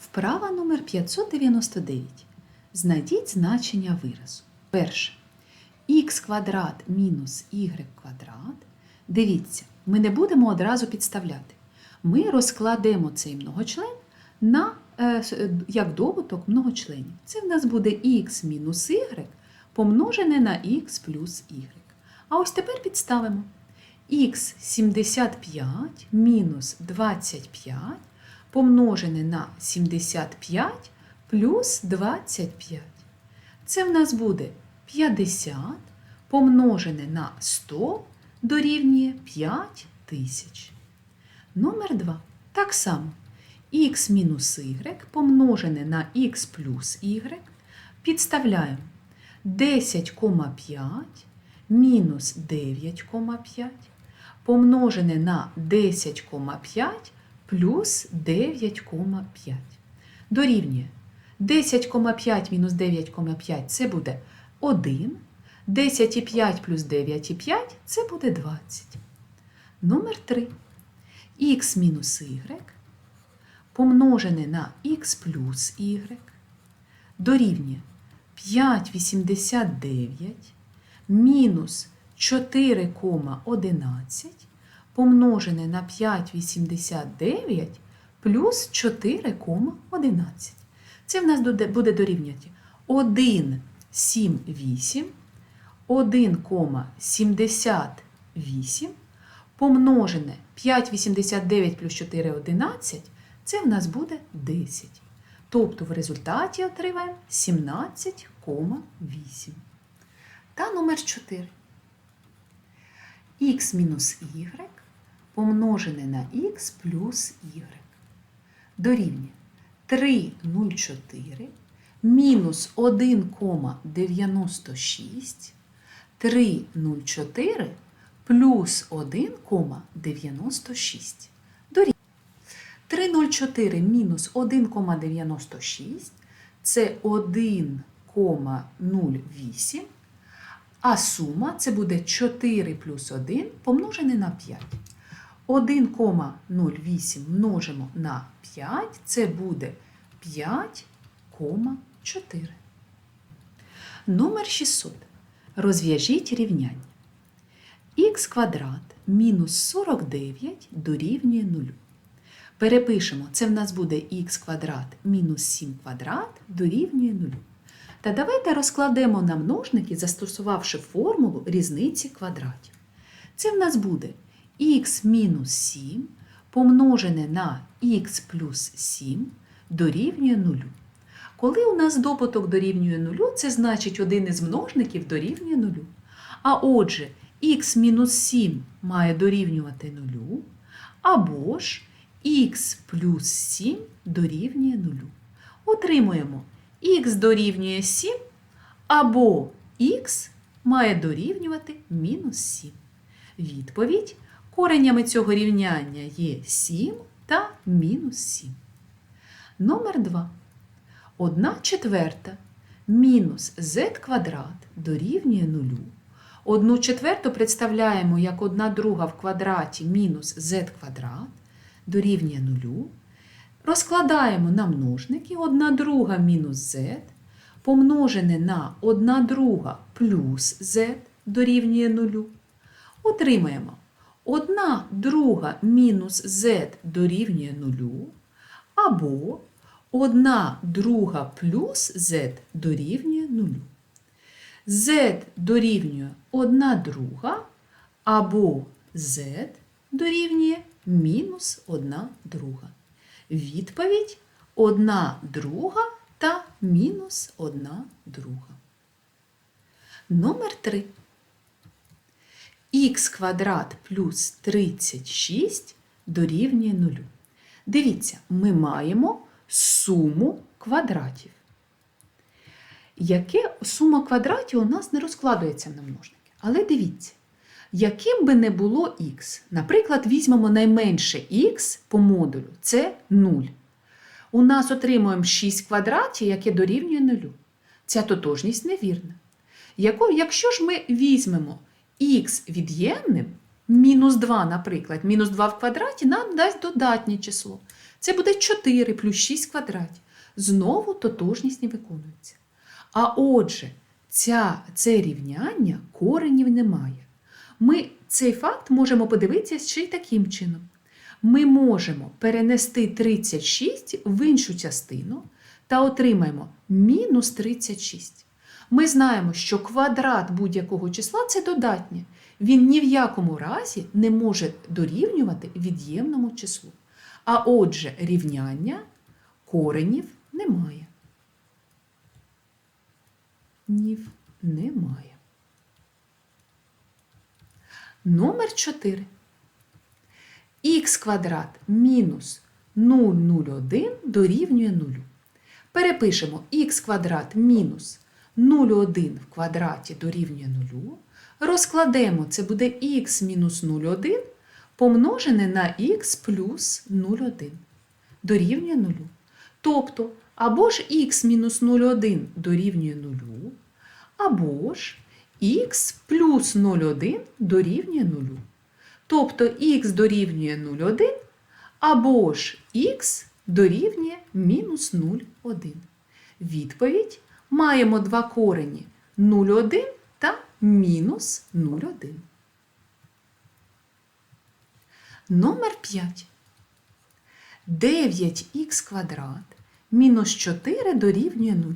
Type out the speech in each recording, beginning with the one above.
Вправа номер 599. Знайдіть значення виразу. Перше. х квадрат мінус y квадрат. Дивіться, ми не будемо одразу підставляти. Ми розкладемо цей многочлен на, е, е, як добуток многочленів. Це в нас буде х мінус y помножене на х плюс y. А ось тепер підставимо. х 75 мінус 25 помножене на 75 плюс 25. Це в нас буде 50 помножене на 100 дорівнює 5 тисяч. Номер 2. Так само. х мінус y помножене на х плюс y підставляємо 10,5 мінус 9,5 помножене на 10,5 плюс 9,5. Дорівнює 10,5 мінус 9,5 це буде 1. 10,5 плюс 9,5 це буде 20. Номер 3. х мінус y помножене на х плюс y дорівнює 5,89 мінус 4,11 помножене на 5,89 плюс 4,11. Це в нас буде дорівнювати 1,78, 1,78 помножене 5,89 плюс 4,11, це в нас буде 10. Тобто в результаті отримаємо 17,8. Та номер 4. х мінус y помножене на х плюс y дорівнює 3,04 мінус 1,96 3,04 плюс 1,96 дорівнює 3,04 мінус 1,96 це 1,08 а сума це буде 4 плюс 1 помножене на 5. 1,08 множимо на 5, це буде 5,4. Номер 600. Розв'яжіть рівняння. х квадрат мінус 49 дорівнює 0. Перепишемо, це в нас буде х квадрат мінус 7 квадрат дорівнює 0. Та давайте розкладемо на множники, застосувавши формулу різниці квадратів. Це в нас буде х мінус 7 помножене на х плюс 7 дорівнює 0. Коли у нас добуток дорівнює 0, це значить один із множників дорівнює 0. А отже, х мінус 7 має дорівнювати 0, або ж х плюс 7 дорівнює 0. Отримуємо х дорівнює 7, або х має дорівнювати мінус 7. Відповідь коренями цього рівняння є 7 та мінус 7. Номер 2. 1 четверта мінус z квадрат дорівнює 0. 1 четверту представляємо як 1 друга в квадраті мінус z квадрат дорівнює 0. Розкладаємо на множники 1 друга мінус z помножене на 1 друга плюс z дорівнює 0. Отримаємо 1 друга мінус z дорівнює 0 або 1 друга плюс z дорівнює 0. z дорівнює 1 друга або z дорівнює мінус 1 друга. Відповідь 1 друга та мінус 1 друга. Номер 3. Х квадрат плюс 36 дорівнює 0. Дивіться, ми маємо суму квадратів. Яке сума квадратів у нас не розкладується на множники. Але дивіться, яким би не було х, наприклад, візьмемо найменше х по модулю це 0. У нас отримуємо 6 квадратів, яке дорівнює 0. Ця тотожність невірна. Якщо ж ми візьмемо х від'ємним, мінус 2, наприклад, мінус 2 в квадраті нам дасть додатнє число. Це буде 4 плюс 6 квадратів. Знову тотожність не виконується. А отже, ця, це рівняння коренів немає. Ми цей факт можемо подивитися ще й таким чином. Ми можемо перенести 36 в іншу частину та отримаємо мінус 36. Ми знаємо, що квадрат будь-якого числа це додатнє. Він ні в якому разі не може дорівнювати від'ємному числу. А отже, рівняння коренів немає. Нів немає. Номер 4. Х квадрат мінус 0,01 дорівнює 0. Перепишемо х квадрат мінус 0,1 в квадраті дорівнює 0. Розкладемо, це буде х мінус 0,1 помножене на х плюс 0,1 дорівнює 0. Тобто, або ж х мінус 0,1 дорівнює 0, або ж х плюс 0,1 дорівнює 0. Тобто х дорівнює 0,1, або ж х дорівнює мінус 0,1. Відповідь маємо два корені 0,1 та мінус 0,1. Номер 5. 9х квадрат мінус 4 дорівнює 0.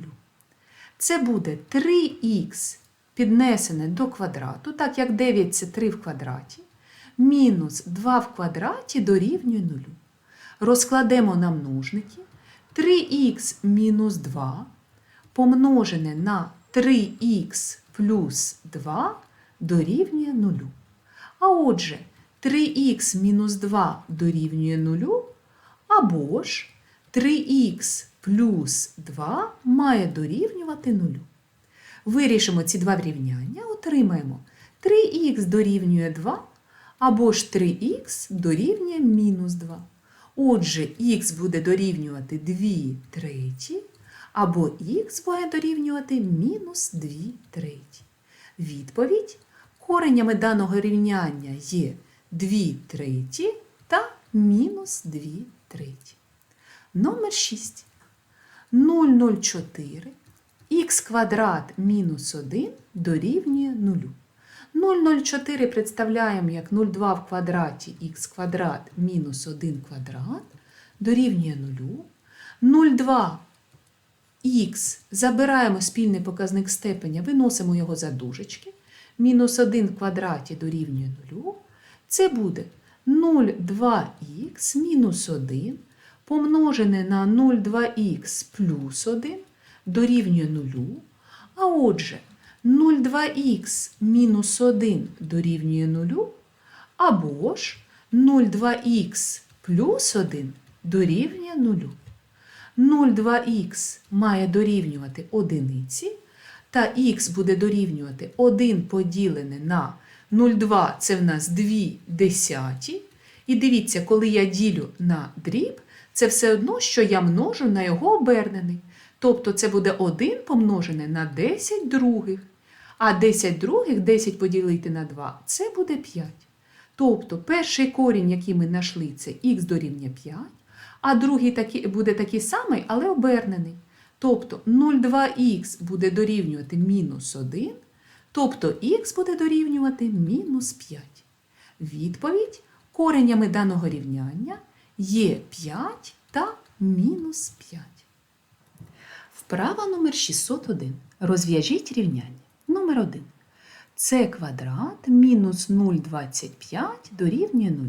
Це буде 3х піднесене до квадрату, так як 9 це 3 в квадраті, мінус 2 в квадраті дорівнює 0. Розкладемо на множники 3х мінус 2 помножене на 3х плюс 2 дорівнює 0. А отже, 3х мінус 2 дорівнює 0, або ж 3х плюс 2 має дорівнювати 0. Вирішимо ці два рівняння, отримаємо 3х дорівнює 2, або ж 3х дорівнює мінус 2. Отже, х буде дорівнювати 2 треті, або х буде дорівнювати мінус 2 треті. Відповідь коренями даного рівняння є 2 треті та мінус 2 треті. Номер 6. 0,04 х квадрат мінус 1 дорівнює 0. 0,04 представляємо як 0,2 в квадраті х квадрат мінус 1 квадрат дорівнює 0. 0,2 х забираємо спільний показник степеня, виносимо його за дужечки. Мінус 1 в квадраті дорівнює 0. Це буде 0,2х мінус 1 помножене на 0,2х плюс 1 дорівнює 0. А отже, 0,2х мінус 1 дорівнює 0, або ж 0,2х плюс 1 дорівнює 0. 0,2х має дорівнювати одиниці, та х буде дорівнювати 1 поділене на 0,2 це в нас 2 десяті. І дивіться, коли я ділю на дріб, це все одно, що я множу на його обернений. Тобто це буде 1 помножене на 10 других. А 10 других 10 поділити на 2 це буде 5. Тобто перший корінь, який ми знайшли, це х дорівнює 5, а другий такі, буде такий самий, але обернений. Тобто 0,2х буде дорівнювати мінус 1, тобто х буде дорівнювати мінус 5. Відповідь коренями даного рівняння є 5 та мінус 5. Вправа номер 601. Розв'яжіть рівняння. Номер 1. С квадрат мінус 0,25 дорівнює 0.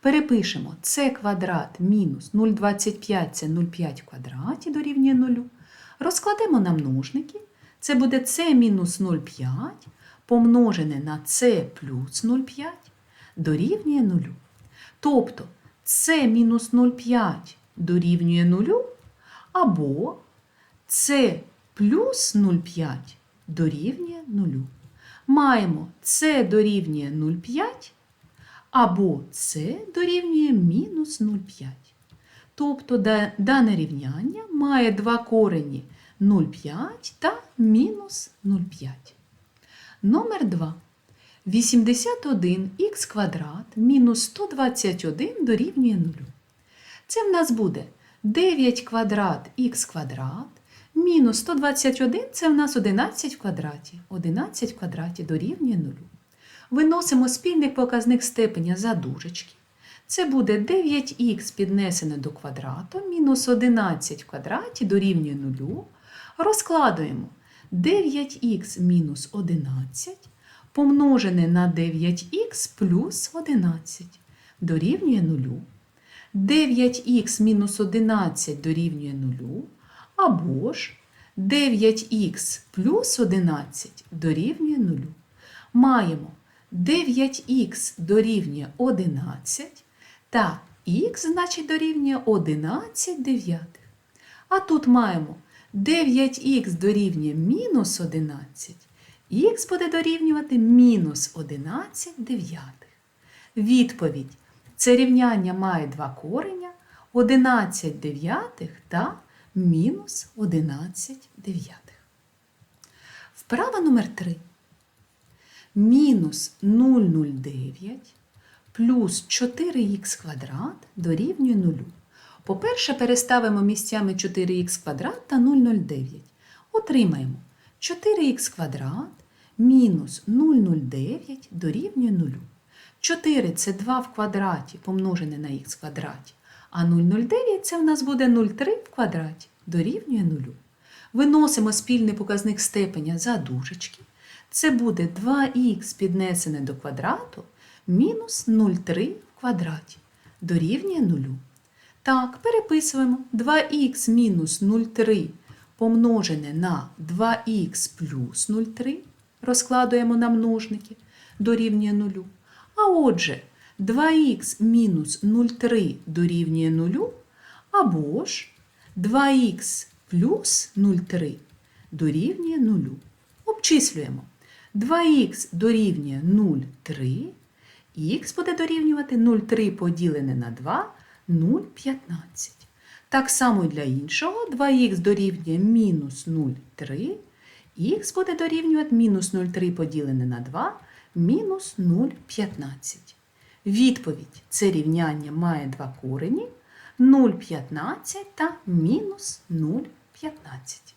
Перепишемо С квадрат мінус 0,25 це 0,5 в квадраті дорівнює 0. Розкладемо на множники. Це буде С мінус 0,5 помножене на С плюс 0,5 дорівнює 0. Тобто С мінус 0,5 дорівнює 0, або С плюс 0,5 дорівнює 0. Маємо С дорівнює 0,5 або С дорівнює мінус 0,5. Тобто дане рівняння має два корені 0,5 та мінус 0,5. Номер 2. 81х квадрат мінус 121 дорівнює 0. Це в нас буде 9 квадрат х квадрат мінус 121 це в нас 11 в квадраті. 11 в квадраті дорівнює 0. Виносимо спільний показник степеня за дужечки. Це буде 9х піднесене до квадрату мінус 11 в квадраті дорівнює 0. Розкладуємо 9х мінус 11 помножене на 9х плюс 11 дорівнює 0. 9х мінус 11 дорівнює 0, або ж 9х плюс 11 дорівнює 0. Маємо 9х дорівнює 11 та х, значить, дорівнює 11 дев'ятих. А тут маємо 9х дорівнює мінус 11, х буде дорівнювати мінус 11 дев'ятих. Відповідь. Це рівняння має два кореня 11 дев'ятих та мінус 11 дев'ятих. Вправа номер 3. Мінус 0,09 плюс 4х квадрат дорівнює 0. По-перше, переставимо місцями 4х квадрат та 0,09. Отримаємо 4х квадрат мінус 0,09 дорівнює 0. 4 це 2 в квадраті помножене на х квадраті, а 0,09 це в нас буде 0,3 в квадраті дорівнює 0. Виносимо спільний показник степеня за дужечки. Це буде 2х піднесене до квадрату мінус 0,3 в квадраті дорівнює 0. Так, переписуємо 2х мінус 0,3 помножене на 2х плюс 0,3, розкладуємо на множники, дорівнює 0. А отже, 2х мінус 0,3 дорівнює 0, або ж 2х плюс 0,3 дорівнює 0. Обчислюємо. 2х дорівнює 0,3, х буде дорівнювати 0,3 поділене на 2 0,15. Так само і для іншого 2х дорівнює мінус 0,3, х буде дорівнювати мінус 0,3 поділене на 2 мінус 0,15. Відповідь це рівняння має два корені 0,15 та мінус 0,15.